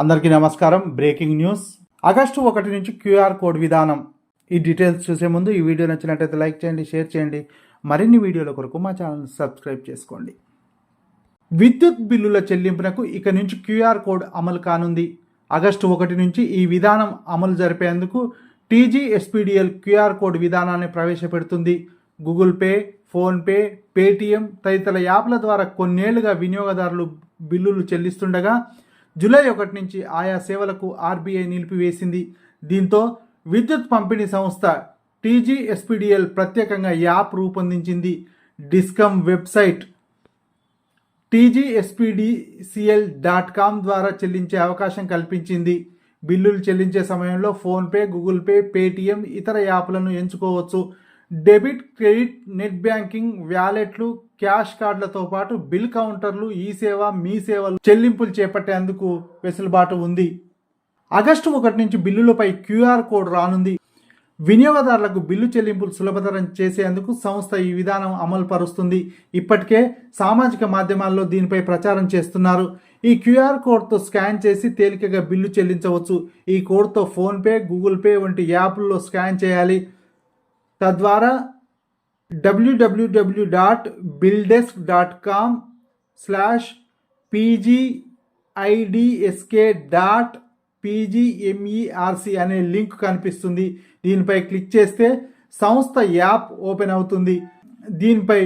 అందరికీ నమస్కారం. Breaking news. August ఒకటి నుంచి క్యూఆర్ కోడ్ విధానం. ఈ డీటెయిల్స్ చూసే ముందు ఈ వీడియో నచ్చినట్టయితే లైక్ చేయండి షేర్ చేయండి. మరిన్ని వీడియోల కొరకు మా ఛానల్ సబ్స్క్రైబ్ చేసుకోండి. విద్యుత్ బిల్లుల చెల్లింపునకు ఇక నుంచి క్యూఆర్ కోడ్ అమలు కానుంది. ఆగస్టు ఒకటి నుంచి ఈ విధానం అమలు జరిపేందుకు టీజీఎస్పీడిఎల్ క్యూఆర్ కోడ్ విధానాన్ని ప్రవేశపెడుతుంది. గూగుల్ పే ఫోన్పే పేటీఎం తదితర యాప్ల ద్వారా కొన్నేళ్ళుగా వినియోగదారులు బిల్లులు చెల్లిస్తుండగా జూలై ఒకటి నుంచి ఆయా సేవలకు ఆర్బీఐ నిలిపివేసింది. దీంతో విద్యుత్ పంపిణీ సంస్థ టీజీఎస్పీడిఎల్ ప్రత్యేకంగా యాప్ రూపొందించింది. Discom website TGSPDCL dot com ద్వారా చెల్లించే అవకాశం కల్పించింది. బిల్లులు చెల్లించే సమయంలో ఫోన్పే గూగుల్ పే పేటిఎం ఇతర యాప్లను ఎంచుకోవచ్చు. డెబిట్ క్రెడిట్ నెట్ బ్యాంకింగ్ వ్యాలెట్లు క్యాష్ కార్డులతో పాటు బిల్ కౌంటర్లు ఈ సేవ మీ సేవలు చెల్లింపులు చేపట్టేందుకు వెసులుబాటు ఉంది. ఆగస్టు ఒకటి నుంచి బిల్లులపై క్యూఆర్ కోడ్ రానుంది. వినియోగదారులకు బిల్లు చెల్లింపులు సులభతరం చేసేందుకు సంస్థ ఈ విధానం అమలు పరుస్తుంది ఇప్పటికే సామాజిక మాధ్యమాల్లో దీనిపై ప్రచారం చేస్తున్నారు. ఈ క్యూఆర్ కోడ్తో స్కాన్ చేసి తేలికగా బిల్లు చెల్లించవచ్చు. ఈ కోడ్తో ఫోన్పే గూగుల్ పే వంటి యాప్ల్లో స్కాన్ చేయాలి. తద్వారా WWW dot BillDesk dot com slash PGIDSK dot PGMERC అనే లింక్ కనిపిస్తుంది. దీనిపై క్లిక్ చేస్తే సంస్థ యాప్ ఓపెన్ అవుతుంది. దీనిపై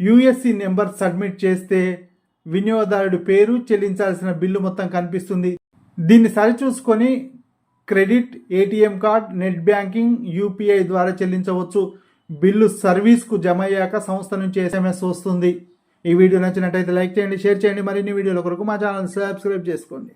యుఎస్సి నెంబర్ సబ్మిట్ చేస్తే వినియోగదారుడి పేరు చెల్లించాల్సిన బిల్లు మొత్తం కనిపిస్తుంది. దీన్ని సరిచూసుకొని credit ATM card net banking UPI ద్వారా చెల్లించవచ్చు. బిల్లు సర్వీస్కు జమ అయ్యాక సంస్థ నుంచి ఎస్ఎంఎస్ వస్తుంది. ఈ వీడియో నచ్చినట్టయితే లైక్ చేయండి షేర్ చేయండి. మరిన్ని వీడియోల కొరకు మా ఛానల్ సబ్స్క్రైబ్ చేసుకోండి.